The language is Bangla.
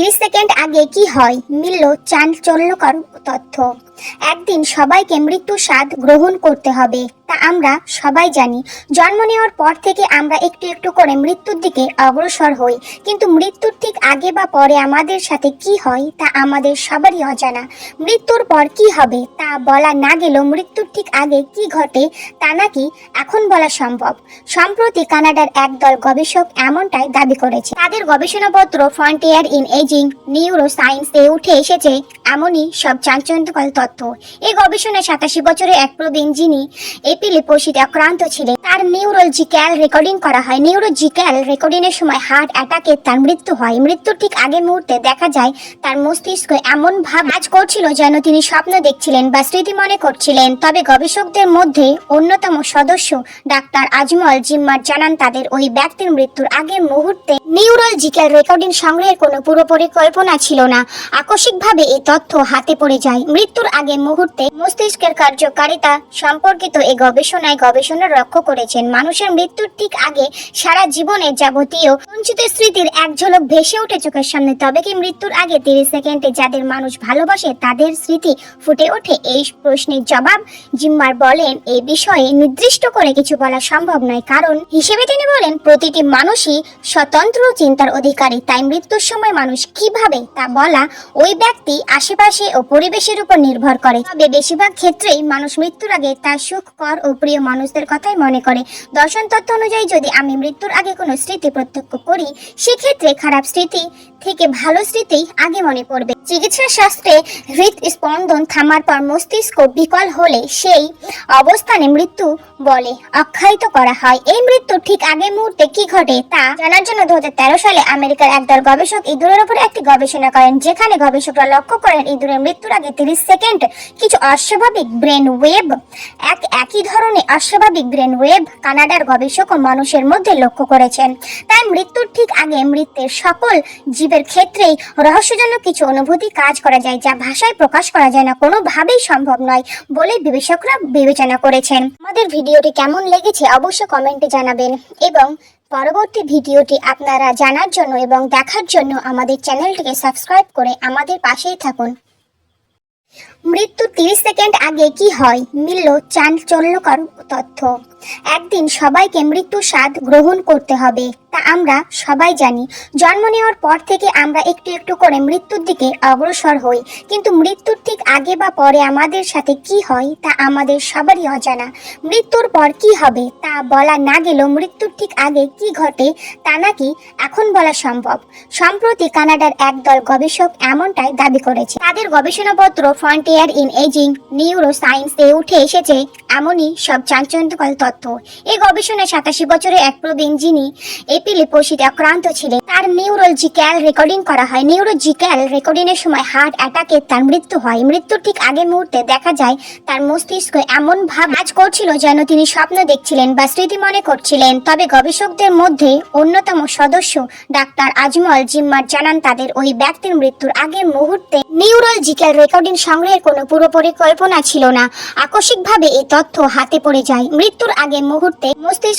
তিরিশ সেকেন্ড আগে কি হয়? মিলল চাঞ্চল্যকর তথ্য। একদিন সবাইকে মৃত্যুর স্বাদ গ্রহণ করতে হবে। তা আমরা সবাই জানি। জন্ম নেওয়ার পর থেকে আমরা একটু একটু করে মৃত্যুর দিকে অগ্রসর হই। কিন্তু মৃত্যুর ঠিক আগে বা পরে আমাদের সাথে কি হয় তা আমাদের সবারই অজানা। মৃত্যুর পর কি হবে তা বলা না গেলেও মৃত্যুর ঠিক আগে কি ঘটে তা নাকি এখন বলা সম্ভব। সম্প্রতি কানাডার একদল গবেষক এমনটাই দাবি করেছে। তাদের গবেষণাপত্র ফ্রন্টিয়ার ইন এজিং নিউরো সায়েন্সে উঠে এসেছে। এমনই সব চাঞ্চল্যকর তথ্য। এই গবেষণায় সাতাশি বছরের এক প্রবীণ যিনি এপিলিপোসিতে আক্রান্ত ছিলেন, তার নিউরোলজিক্যাল রেকর্ডিং করা হয়। নিউরোজিক্যাল রেকর্ডিংয়ের সময় হার্ট অ্যাটাকে তার মৃত্যু হয়। মৃত্যুর ঠিক আগে মুহূর্তে দেখা যায়, তার মস্তিষ্ক এমন ভাব কাজ করছিল যেন তিনি স্বপ্ন দেখছিলেন বা স্মৃতি মনে করছিলেন। তবে গবেষকদের মধ্যে অন্যতম সদস্য ডাক্তার আজমল জিম্মার জানান, তাদের ওই ব্যক্তির মৃত্যুর আগের মুহূর্তে নিউরোলজিক্যাল রেকর্ডিং সংগ্রহের কোনো পুরো পরিকল্পনা ছিল না। আকস্মিকভাবে এই তথ্য হাতে পড়ে যায়। মৃত্যুর আগে মুহূর্তে মস্তিষ্কের কার্যকারিতা সম্পর্কিত এই গবেষণায় গবেষণা লক্ষ্য করেছেন। মানুষের মৃত্যুর ঠিক আগে সারা জীবনের যাবতীয় সঞ্চিত স্মৃতির এক ঝলক ভেসে ওঠে চোখের সামনে। তবে কি মৃত্যুর আগে তিরিশ সেকেন্ডে যাদের মানুষ ভালোবাসে, তাদের স্মৃতি ফুটে ওঠে? এই প্রশ্নের জবাব জিম্মার বলেন এই বিষয়ে নির্দিষ্ট করে কিছু বলা সম্ভব নয়। কারণ হিসেবে তিনি বলেন, প্রতিটি মানুষই স্বতন্ত্র চিন্তার অধিকারী। তাই মৃত্যুর সময় মানুষ কীভাবে তা বলা, ওই ব্যক্তি আশেপাশে ও পরিবেশের উপর নির্ভর করে। তবে বেশিরভাগ ক্ষেত্রেই মানুষ মৃত্যুর আগে তার সুখ, কর ও প্রিয় মানুষদের কথাই মনে করে। দর্শন তথ্য অনুযায়ী যদি আমি মৃত্যুর আগে কোনো স্মৃতি প্রত্যক্ষ করি, সেক্ষেত্রে খারাপ স্মৃতি থেকে ভালো স্মৃতি আগে মনে পড়বে। চিকিৎসা শাস্ত্রে হৃদস্পন্দন থামার পর মস্তিষ্ক বিকল হলে সেই অবস্থানে মৃত্যু বলে আখ্যায়িত করা হয়। এই মৃত্যু ঠিক আগের মুহূর্তে কি ঘটে তা জানার জন্য দু হাজার তেরো সালে আমেরিকার একদল গবেষক ইঁদুরের উপর একটি গবেষণা করেন, যেখানে গবেষকরা লক্ষ্য করেন ইঁদুরের মৃত্যুর আগে তিরিশ সেকেন্ড কিছু অস্বাভাবিক ব্রেন ওয়েব এক একই ধরনের অস্বাভাবিক ব্রেন ওয়েব কানাডার গবেষক ও মানুষের মধ্যে লক্ষ্য করেছেন। তাই মৃত্যুর ঠিক আগে মৃত্যুর সকল জীবের ক্ষেত্রেই রহস্যজনক কিছু অনুভূতি কাজ করা যায়, যা ভাষায় প্রকাশ করা যায় না, কোনোভাবেই সম্ভব নয় বলে বিবেচকরা বিবেচনা করেছেন। আমাদের ভিডিওটি কেমন লেগেছে অবশ্যই কমেন্টে জানাবেন এবং পরবর্তী ভিডিওটি আপনারা জানার জন্য এবং দেখার জন্য আমাদের চ্যানেলটিকে সাবস্ক্রাইব করে আমাদের পাশেই থাকুন। মৃত্যুর তিরিশ সেকেন্ড আগে কি হয় মিলল চাঞ্চল্যকর তথ্য। একদিন সবাইকে মৃত্যুর স্বাদ গ্রহণ করতে হবে, তা আমরা সবাই জানি। জন্ম নেওয়ার পর থেকে আমরা একটু একটু করে মৃত্যুর দিকে অগ্রসর হই, কিন্তু মৃত্যুর ঠিক আগে বা পরে আমাদের সাথে কি হয় তা আমাদের সবারই অজানা। মৃত্যুর পর কি হবে তা বলা না গেলেও মৃত্যুর ঠিক আগে কি ঘটে তা নাকি এখন বলা সম্ভব। সম্প্রতি কানাডার একদল গবেষক এমনটাই দাবি করেছে। তাদের গবেষণাপত্র ইন এজিং নিউরো সায়েন্সে উঠে এসেছে এমনই সব চাঞ্চল্যকর তথ্য। এই গবেষণায় সাতাশি বছরের এক প্রবীণ যিনি এপিলিপোসিতে আক্রান্ত ছিলেন, তার নিউরোলজিক্যাল রেকর্ডিং করা হয়। নিউরোজিক্যাল রেকর্ডিংয়ের সময় হার্ট অ্যাটাকে তার মৃত্যু হয়। মৃত্যুর ঠিক আগের মুহূর্তে দেখা যায়, তার মস্তিষ্ক এমন ভাব কাজ করছিল যেন তিনি স্বপ্ন দেখছিলেন বা স্মৃতি মনে করছিলেন। তবে গবেষকদের মধ্যে অন্যতম সদস্য ডাক্তার আজমল জিম্মার জানান, তাদের ওই ব্যক্তির মৃত্যুর আগের মুহূর্তে নিউরোলজিক্যাল রেকর্ডিং সংগ্রহের কোনো পুরো পরিকল্পনা ছিল না। আকস্মিকভাবে এই তথ্য হাতে পড়ে যায়। মৃত্যুর আগে মুহূর্তে মস্তিষ্ক